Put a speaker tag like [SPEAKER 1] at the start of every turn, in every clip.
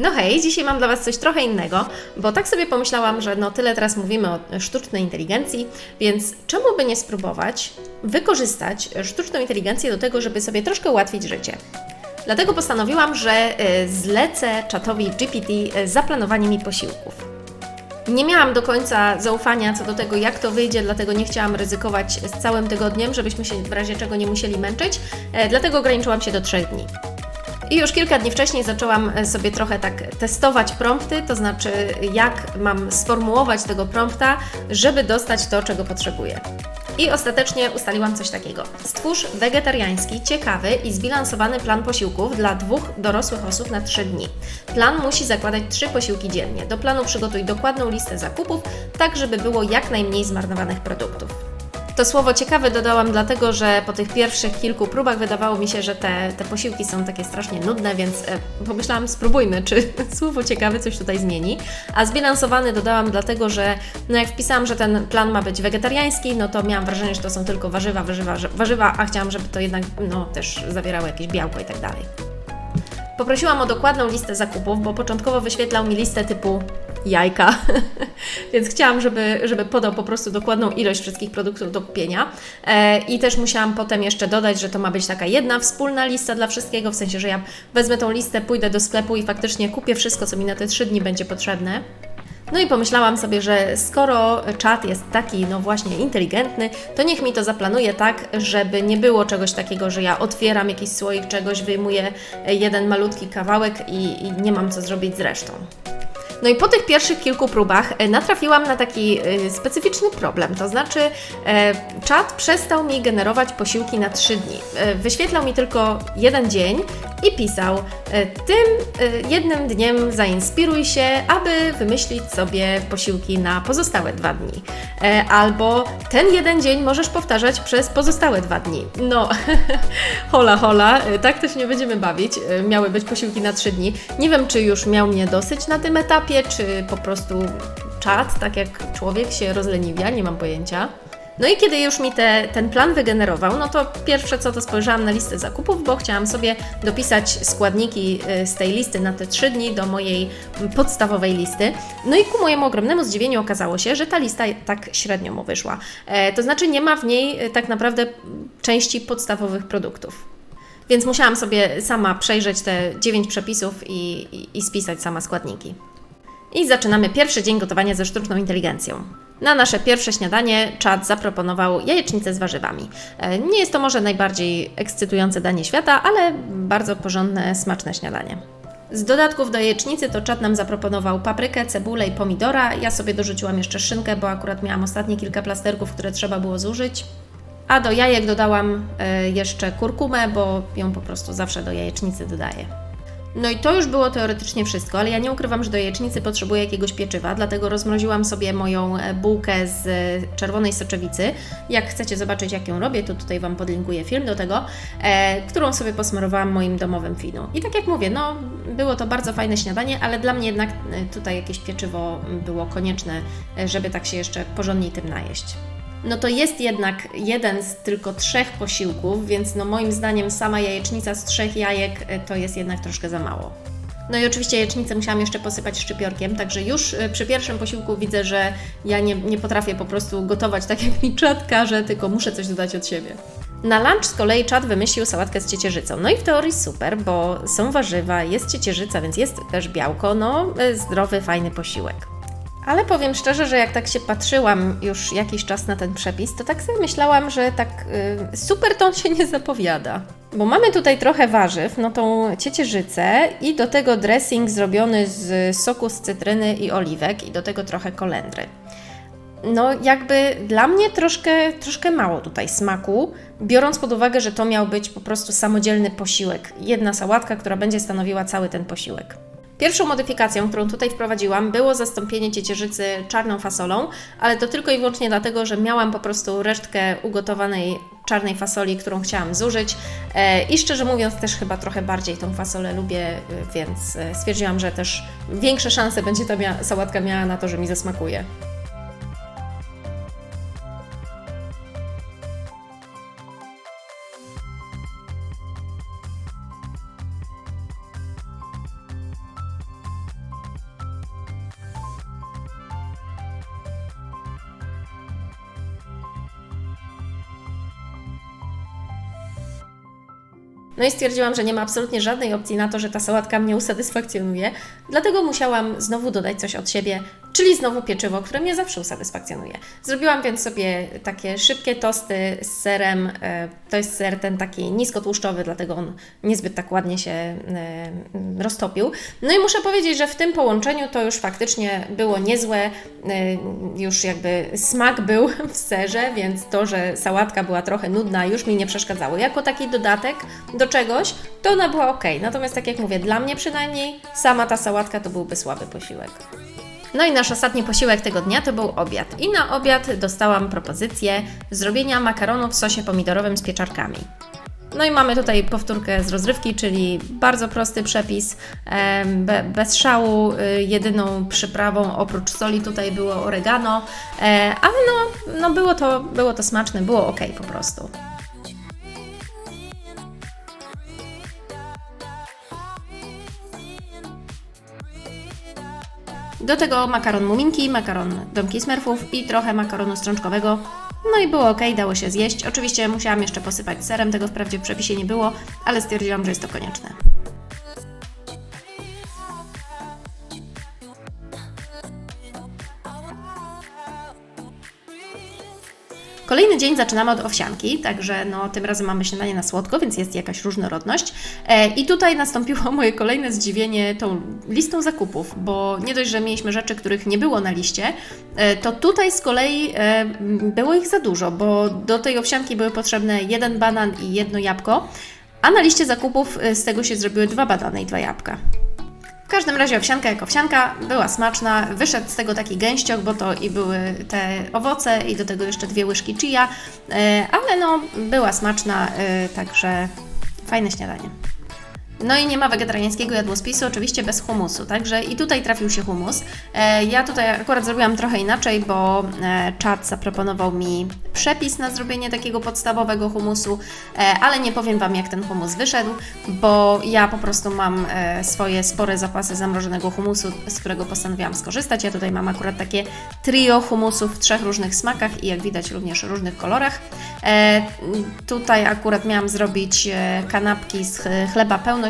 [SPEAKER 1] No hej, dzisiaj mam dla Was coś trochę innego, bo tak sobie pomyślałam, że no tyle teraz mówimy o sztucznej inteligencji, więc czemu by nie spróbować wykorzystać sztuczną inteligencję do tego, żeby sobie troszkę ułatwić życie. Dlatego postanowiłam, że e, zlecę czatowi GPT e, zaplanowanie mi posiłków. Nie miałam do końca zaufania co do tego, jak to wyjdzie, dlatego nie chciałam ryzykować z całym tygodniem, żebyśmy się w razie czego nie musieli męczyć, e, dlatego ograniczyłam się do trzech dni. I już kilka dni wcześniej zaczęłam e, sobie trochę tak testować prompty, to znaczy jak mam sformułować tego prompta, żeby dostać to, czego potrzebuję. I ostatecznie ustaliłam coś takiego. Stwórz wegetariański, ciekawy i zbilansowany plan posiłków dla dwóch dorosłych osób na 3 dni. Plan musi zakładać 3 posiłki dziennie. Do planu przygotuj dokładną listę zakupów, tak żeby było jak najmniej zmarnowanych produktów. To słowo ciekawe dodałam dlatego, że po tych pierwszych kilku próbach wydawało mi się, że te, te posiłki są takie strasznie nudne, więc e, pomyślałam, spróbujmy, czy słowo ciekawe coś tutaj zmieni. A zbilansowany dodałam dlatego, że no jak wpisałam, że ten plan ma być wegetariański, no to miałam wrażenie, że to są tylko warzywa, warzywa, warzywa, a chciałam, żeby to jednak no, też zawierało jakieś białko i tak dalej. Poprosiłam o dokładną listę zakupów, bo początkowo wyświetlał mi listę typu jajka, więc chciałam, żeby, żeby podał po prostu dokładną ilość wszystkich produktów do kupienia. E, I też musiałam potem jeszcze dodać, że to ma być taka jedna wspólna lista dla wszystkiego, w sensie, że ja wezmę tą listę, pójdę do sklepu i faktycznie kupię wszystko, co mi na te trzy dni będzie potrzebne. No i pomyślałam sobie, że skoro czat jest taki, no właśnie, inteligentny, to niech mi to zaplanuje tak, żeby nie było czegoś takiego, że ja otwieram jakiś słoik czegoś, wyjmuję jeden malutki kawałek i, i nie mam co zrobić z resztą. No i po tych pierwszych kilku próbach e, natrafiłam na taki e, specyficzny problem, to znaczy e, czat przestał mi generować posiłki na 3 dni. Wyświetlał mi tylko jeden dzień i pisał: Tym jednym dniem zainspiruj się, aby wymyślić sobie posiłki na pozostałe dwa dni. Albo ten jeden dzień możesz powtarzać przez pozostałe dwa dni. No, hola, hola, tak się nie będziemy bawić. Miały być posiłki na trzy dni. Nie wiem, czy już miał mnie dosyć na tym etapie czy po prostu czat, tak jak człowiek się rozleniwia, nie mam pojęcia. No i kiedy już mi te, ten plan wygenerował, no to pierwsze co to spojrzałam na listę zakupów, bo chciałam sobie dopisać składniki y, z tej listy na te trzy dni do mojej podstawowej listy. No i ku mojemu ogromnemu zdziwieniu okazało się, że ta lista tak średnio mu wyszła. E, to znaczy nie ma w niej y, tak naprawdę części podstawowych produktów. Więc musiałam sobie sama przejrzeć te dziewięć przepisów i, i, i spisać sama składniki. I zaczynamy pierwszy dzień gotowania ze sztuczną inteligencją. Na nasze pierwsze śniadanie czat zaproponował jajecznicę z warzywami. E, nie jest to może najbardziej ekscytujące danie świata, ale bardzo porządne, smaczne śniadanie. Z dodatków do jajecznicy to czat nam zaproponował paprykę, cebulę i pomidora. Ja sobie dorzuciłam jeszcze szynkę, bo akurat miałam ostatnie kilka plasterków, które trzeba było zużyć. A do jajek dodałam e, jeszcze kurkumę, bo ją po prostu zawsze do jajecznicy dodaję. No i to już było teoretycznie wszystko, ale ja nie ukrywam, że do jajecznicy potrzebuję jakiegoś pieczywa, dlatego rozmroziłam sobie moją e, bułkę z e, czerwonej soczewicy. Jak chcecie zobaczyć, jak ją robię, to tutaj Wam podlinkuję film do tego, e, którą sobie posmarowałam moim domowym finu. I tak jak mówię, no było to bardzo fajne śniadanie, ale dla mnie jednak e, tutaj jakieś pieczywo było konieczne, żeby tak się jeszcze porządniej tym najeść no to jest jednak jeden z tylko trzech posiłków, więc no moim zdaniem sama jajecznica z trzech jajek e, to jest jednak troszkę za mało. No i oczywiście jajecznicę musiałam jeszcze posypać szczypiorkiem, także już e, przy pierwszym posiłku widzę, że ja nie, nie potrafię po prostu gotować tak jak mi czat każe, tylko muszę coś dodać od siebie. Na lunch z kolei czat wymyślił sałatkę z ciecierzycą. No i w teorii super, bo są warzywa, jest ciecierzyca, więc jest też białko, no e, zdrowy, fajny posiłek. Ale powiem szczerze, że jak tak się patrzyłam już jakiś czas na ten przepis, to tak sobie myślałam, że tak y, super to on się nie zapowiada. Bo mamy tutaj trochę warzyw, no tą ciecierzycę i do tego dressing zrobiony z soku z cytryny i oliwek i do tego trochę kolendry. No jakby dla mnie troszkę, troszkę mało tutaj smaku, biorąc pod uwagę, że to miał być po prostu samodzielny posiłek. Jedna sałatka, która będzie stanowiła cały ten posiłek. Pierwszą modyfikacją, którą tutaj wprowadziłam, było zastąpienie ciecierzycy czarną fasolą, ale to tylko i wyłącznie dlatego, że miałam po prostu resztkę ugotowanej czarnej fasoli, którą chciałam zużyć e, i szczerze mówiąc też chyba trochę bardziej tą fasolę lubię, e, więc e, stwierdziłam, że też większe szanse będzie ta sałatka miała na to, że mi zasmakuje. No i stwierdziłam, że nie ma absolutnie żadnej opcji na to, że ta sałatka mnie usatysfakcjonuje, dlatego musiałam znowu dodać coś od siebie, czyli znowu pieczywo, które mnie zawsze usatysfakcjonuje. Zrobiłam więc sobie takie szybkie tosty z serem. e, To jest ser ten taki niskotłuszczowy, dlatego on niezbyt tak ładnie się e, roztopił. No i muszę powiedzieć, że w tym połączeniu to już faktycznie było niezłe. e, Już jakby smak był w serze, więc to, że sałatka była trochę nudna, już mi nie przeszkadzało. Jako taki dodatek do czegoś, to ona była ok. Natomiast tak jak mówię, dla mnie przynajmniej sama ta sałatka to byłby słaby posiłek. No i nasz ostatni posiłek tego dnia to był obiad. I na obiad dostałam propozycję zrobienia makaronu w sosie pomidorowym z pieczarkami. No i mamy tutaj powtórkę z rozrywki, czyli bardzo prosty przepis, bez szału. y, Jedyną przyprawą oprócz soli tutaj było oregano, e, ale no, no było, to, było to smaczne, było ok po prostu. Do tego makaron muminki, makaron domki smerfów i trochę makaronu strączkowego. No i było ok, dało się zjeść. Oczywiście musiałam jeszcze posypać serem, tego wprawdzie w przepisie nie było, ale stwierdziłam, że jest to konieczne. Kolejny dzień zaczynamy od owsianki, także no, tym razem mamy śniadanie na słodko, więc jest jakaś różnorodność. E, I tutaj nastąpiło moje kolejne zdziwienie tą listą zakupów, bo nie dość, że mieliśmy rzeczy, których nie było na liście, e, to tutaj z kolei e, było ich za dużo, bo do tej owsianki były potrzebne jeden banan i jedno jabłko, a na liście zakupów z tego się zrobiły dwa banany i dwa jabłka. W każdym razie owsianka jak owsianka była smaczna, wyszedł z tego taki gęściok, bo to i były te owoce i do tego jeszcze dwie łyżki chia, e, ale no była smaczna, e, także fajne śniadanie. No i nie ma wegetariańskiego jadłospisu, oczywiście bez humusu, także i tutaj trafił się humus. E, ja tutaj akurat zrobiłam trochę inaczej, bo e, czat zaproponował mi przepis na zrobienie takiego podstawowego humusu, e, ale nie powiem Wam jak ten humus wyszedł, bo ja po prostu mam swoje spore zapasy zamrożonego humusu, z którego postanowiłam skorzystać. Ja tutaj mam akurat takie trio humusów w trzech różnych smakach i jak widać również różnych kolorach. Tutaj akurat miałam zrobić kanapki z ch-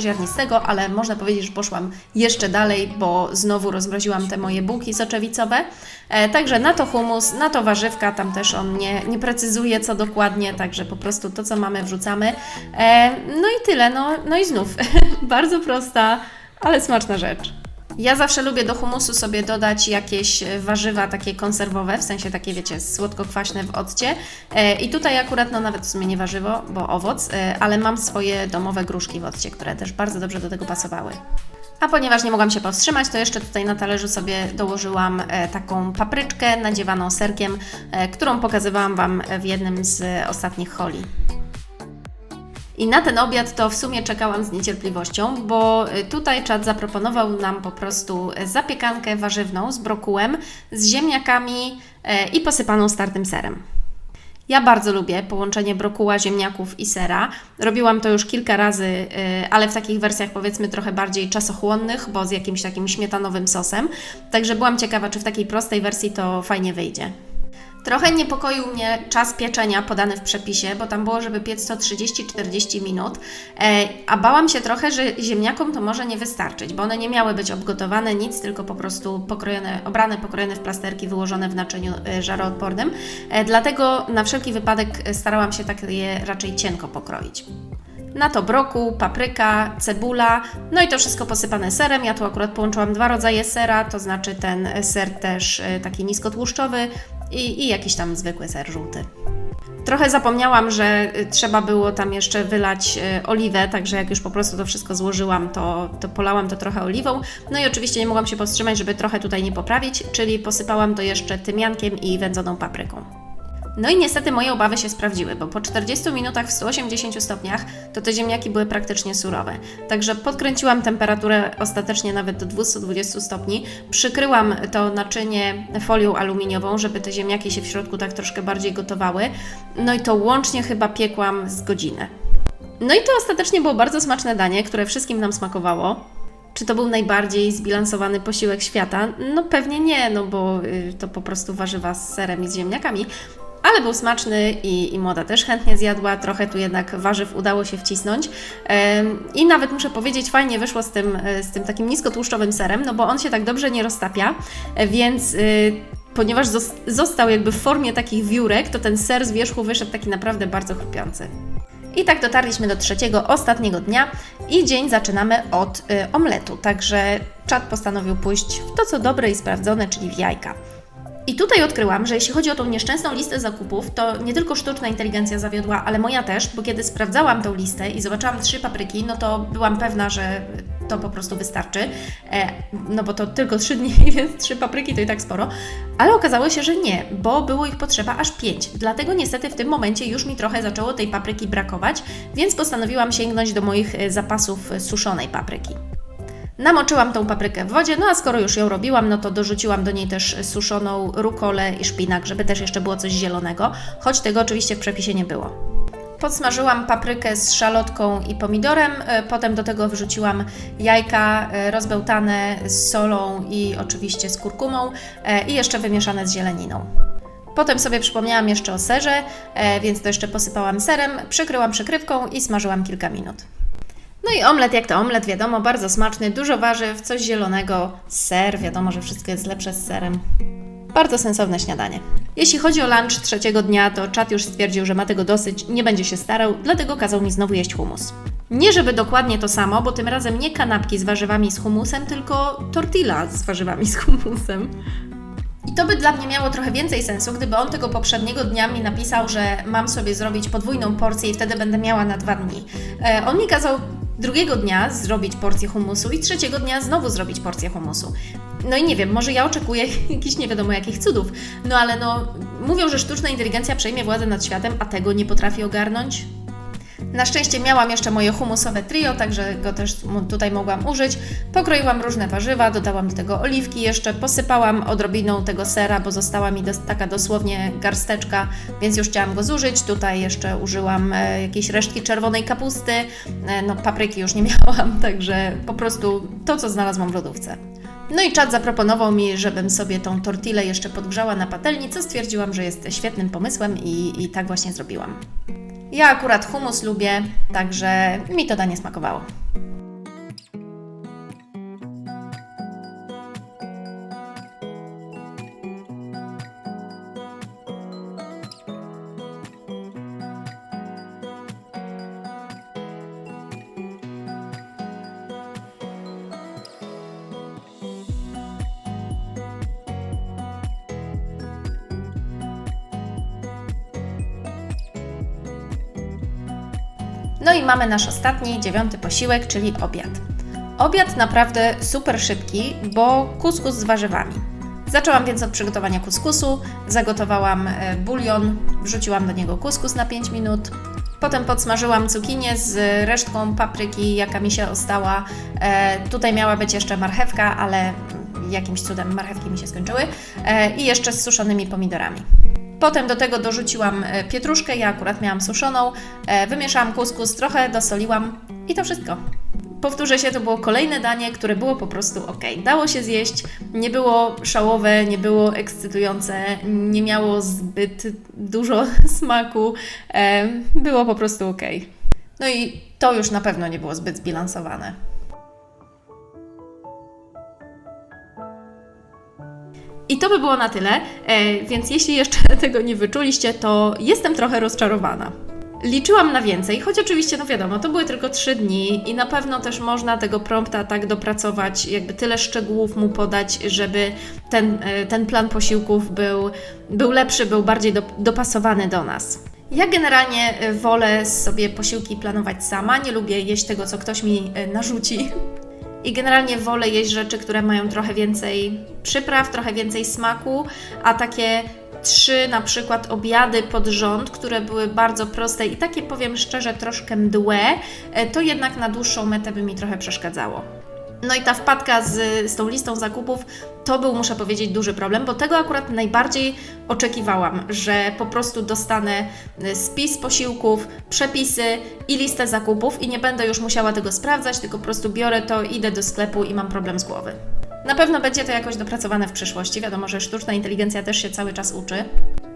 [SPEAKER 1] chleba pełnoziarnistego, ale można powiedzieć, że poszłam jeszcze dalej, bo znowu rozmroziłam te moje bułki soczewicowe. E, także na to humus, na to warzywka, tam też on nie, nie precyzuje co dokładnie, także po prostu to co mamy wrzucamy. E, no i tyle, no, no i znów bardzo prosta, ale smaczna rzecz. Ja zawsze lubię do humusu sobie dodać jakieś e, warzywa takie konserwowe, w sensie takie wiecie, słodko-kwaśne w occie. E, I tutaj akurat, no nawet w sumie nie warzywo, bo owoc, e, ale mam swoje domowe gruszki w occie, które też bardzo dobrze do tego pasowały. A ponieważ nie mogłam się powstrzymać, to jeszcze tutaj na talerzu sobie dołożyłam taką papryczkę nadziewaną serkiem, którą pokazywałam Wam w jednym z ostatnich holi. I na ten obiad to w sumie czekałam z niecierpliwością, bo y, tutaj czat zaproponował nam po prostu zapiekankę warzywną z brokułem, z ziemniakami e, i posypaną startym serem. Ja bardzo lubię połączenie brokuła, ziemniaków i sera. Robiłam to już kilka razy, ale w takich wersjach powiedzmy trochę bardziej czasochłonnych, bo z jakimś takim śmietanowym sosem. Także byłam ciekawa, czy w takiej prostej wersji to fajnie wyjdzie. Trochę niepokoił mnie czas pieczenia podany w przepisie, bo tam było, żeby piec to 30-40 minut, e, a bałam się trochę, że ziemniakom to może nie wystarczyć, bo one nie miały być obgotowane, nic, tylko po prostu pokrojone, obrane, pokrojone w plasterki, wyłożone w naczyniu e, żaroodpornym. E, dlatego na wszelki wypadek starałam się tak je raczej cienko pokroić. Na to brokuł, papryka, cebula, no i to wszystko posypane serem. Ja tu akurat połączyłam dwa rodzaje sera, to znaczy ten ser też taki niskotłuszczowy i, i jakiś tam zwykły ser żółty. Trochę zapomniałam, że y, trzeba było tam jeszcze wylać y, oliwę, także jak już po prostu to wszystko złożyłam, to, to polałam to trochę oliwą. No i oczywiście nie mogłam się powstrzymać, żeby trochę tutaj nie poprawić, czyli posypałam to jeszcze tymiankiem i wędzoną papryką. No i niestety moje obawy się sprawdziły, bo po 40 minutach w 180 stopniach to te ziemniaki były praktycznie surowe. Także podkręciłam temperaturę ostatecznie nawet do 220 stopni, przykryłam to naczynie folią aluminiową, żeby te ziemniaki się w środku tak troszkę bardziej gotowały. No i to łącznie chyba piekłam z godzinę. No i to ostatecznie było bardzo smaczne danie, które wszystkim nam smakowało. Czy to był najbardziej zbilansowany posiłek świata? No pewnie nie, no bo y, to po prostu warzywa z serem i z ziemniakami. Ale był smaczny i, i młoda też chętnie zjadła. Trochę tu jednak warzyw udało się wcisnąć. I nawet muszę powiedzieć, fajnie wyszło z tym, e, z tym takim niskotłuszczowym serem, no bo on się tak dobrze nie roztapia, e, więc. y, Ponieważ zos- został jakby w formie takich wiórek, to ten ser z wierzchu wyszedł taki naprawdę bardzo chrupiący. I tak dotarliśmy do trzeciego, ostatniego dnia i dzień zaczynamy od y, omletu. Także czat postanowił pójść w to, co dobre i sprawdzone, czyli w jajka. I tutaj odkryłam, że jeśli chodzi o tą nieszczęsną listę zakupów, to nie tylko sztuczna inteligencja zawiodła, ale moja też, bo kiedy sprawdzałam tą listę i zobaczyłam trzy papryki, no to byłam pewna, że to po prostu wystarczy. E, no bo to tylko trzy dni, więc trzy papryki to i tak sporo. Ale okazało się, że nie, bo było ich potrzeba aż pięć. Dlatego niestety w tym momencie już mi trochę zaczęło tej papryki brakować, więc postanowiłam sięgnąć do moich e, zapasów suszonej papryki. Namoczyłam tą paprykę w wodzie, no a skoro już ją robiłam, no to dorzuciłam do niej też suszoną rukolę i szpinak, żeby też jeszcze było coś zielonego, choć tego oczywiście w przepisie nie było. Podsmażyłam paprykę z szalotką i pomidorem, e, potem do tego wrzuciłam jajka e, rozbełtane z solą i oczywiście z kurkumą e, i jeszcze wymieszane z zieleniną. Potem sobie przypomniałam jeszcze o serze, więc to jeszcze posypałam serem, przykryłam przykrywką i smażyłam kilka minut. No i omlet jak to omlet, wiadomo, bardzo smaczny, dużo warzyw, coś zielonego, ser, wiadomo, że wszystko jest lepsze z serem. Bardzo sensowne śniadanie. Jeśli chodzi o lunch trzeciego dnia, to czat już stwierdził, że ma tego dosyć, nie będzie się starał, dlatego kazał mi znowu jeść humus. Nie żeby dokładnie to samo, bo tym razem nie kanapki z warzywami z humusem, tylko tortilla z warzywami z humusem. I to by dla mnie miało trochę więcej sensu, gdyby on tego poprzedniego dnia mi napisał, że mam sobie zrobić podwójną porcję i wtedy będę miała na dwa dni. E, on mi kazał drugiego dnia zrobić porcję humusu i trzeciego dnia znowu zrobić porcję humusu. No i nie wiem, może ja oczekuję jakichś nie wiadomo jakich cudów, no ale no mówią, że sztuczna inteligencja przejmie władzę nad światem, a tego nie potrafi ogarnąć. Na szczęście miałam jeszcze moje humusowe trio, także go też tutaj mogłam użyć. Pokroiłam różne warzywa, dodałam do tego oliwki jeszcze, posypałam odrobiną tego sera, bo została mi taka dosłownie garsteczka, więc już chciałam go zużyć. Tutaj jeszcze użyłam e, jakiejś resztki czerwonej kapusty, e, no papryki już nie miałam, także po prostu to, co znalazłam w lodówce. No i czat zaproponował mi, żebym sobie tą tortillę jeszcze podgrzała na patelni, co stwierdziłam, że jest świetnym pomysłem i, i tak właśnie zrobiłam. Ja akurat humus lubię, także mi to danie smakowało. No i mamy nasz ostatni, dziewiąty posiłek, czyli obiad. Obiad naprawdę super szybki, bo kuskus z warzywami. Zaczęłam więc od przygotowania kuskusu, zagotowałam e, bulion, wrzuciłam do niego kuskus na 5 minut, potem podsmażyłam cukinię z resztką papryki, jaka mi się ostała. E, tutaj miała być jeszcze marchewka, ale jakimś cudem marchewki mi się skończyły e, i jeszcze z suszonymi pomidorami. Potem do tego dorzuciłam e, pietruszkę, ja akurat miałam suszoną, e, wymieszałam kuskus, trochę dosoliłam i to wszystko. Powtórzę się, to było kolejne danie, które było po prostu ok. Dało się zjeść, nie było szałowe, nie było ekscytujące, nie miało zbyt dużo smaku, e, było po prostu ok. No i to już na pewno nie było zbyt zbilansowane. To by było na tyle, e, więc jeśli jeszcze tego nie wyczuliście, to jestem trochę rozczarowana. Liczyłam na więcej, choć oczywiście, no wiadomo, to były tylko trzy dni i na pewno też można tego prompta tak dopracować, jakby tyle szczegółów mu podać, żeby ten, e, ten plan posiłków był, był lepszy, był bardziej do, dopasowany do nas. Ja generalnie e, wolę sobie posiłki planować sama, nie lubię jeść tego, co ktoś mi narzuci. I generalnie wolę jeść rzeczy, które mają trochę więcej przypraw, trochę więcej smaku, a takie trzy na przykład obiady pod rząd, które były bardzo proste i takie powiem szczerze troszkę mdłe, e, to jednak na dłuższą metę by mi trochę przeszkadzało. No i ta wpadka z, z tą listą zakupów to był, muszę powiedzieć, duży problem, bo tego akurat najbardziej oczekiwałam, że po prostu dostanę y, spis posiłków, przepisy i listę zakupów i nie będę już musiała tego sprawdzać, tylko po prostu biorę to, idę do sklepu i mam problem z głowy. Na pewno będzie to jakoś dopracowane w przyszłości. Wiadomo, że sztuczna inteligencja też się cały czas uczy.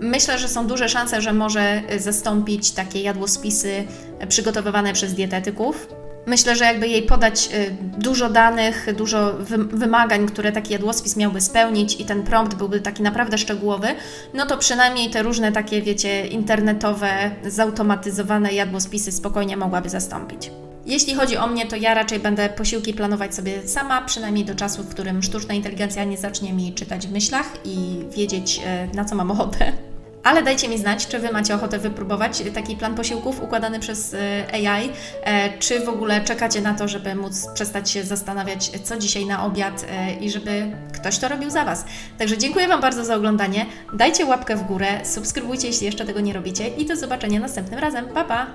[SPEAKER 1] Myślę, że są duże szanse, że może y, zastąpić takie jadłospisy y, przygotowywane przez dietetyków. Myślę, że jakby jej podać y, dużo danych, dużo wy- wymagań, które taki jadłospis miałby spełnić i ten prompt byłby taki naprawdę szczegółowy, no to przynajmniej te różne takie, wiecie, internetowe, zautomatyzowane jadłospisy spokojnie mogłaby zastąpić. Jeśli chodzi o mnie, to ja raczej będę posiłki planować sobie sama, przynajmniej do czasu, w którym sztuczna inteligencja nie zacznie mi czytać w myślach i wiedzieć, e, na co mam ochotę. Ale dajcie mi znać, czy Wy macie ochotę wypróbować taki plan posiłków układany przez e, AI, e, czy w ogóle czekacie na to, żeby móc przestać się zastanawiać, co dzisiaj na obiad e, i żeby ktoś to robił za Was. Także dziękuję Wam bardzo za oglądanie. Dajcie łapkę w górę, subskrybujcie, jeśli jeszcze tego nie robicie i do zobaczenia następnym razem. Pa, pa!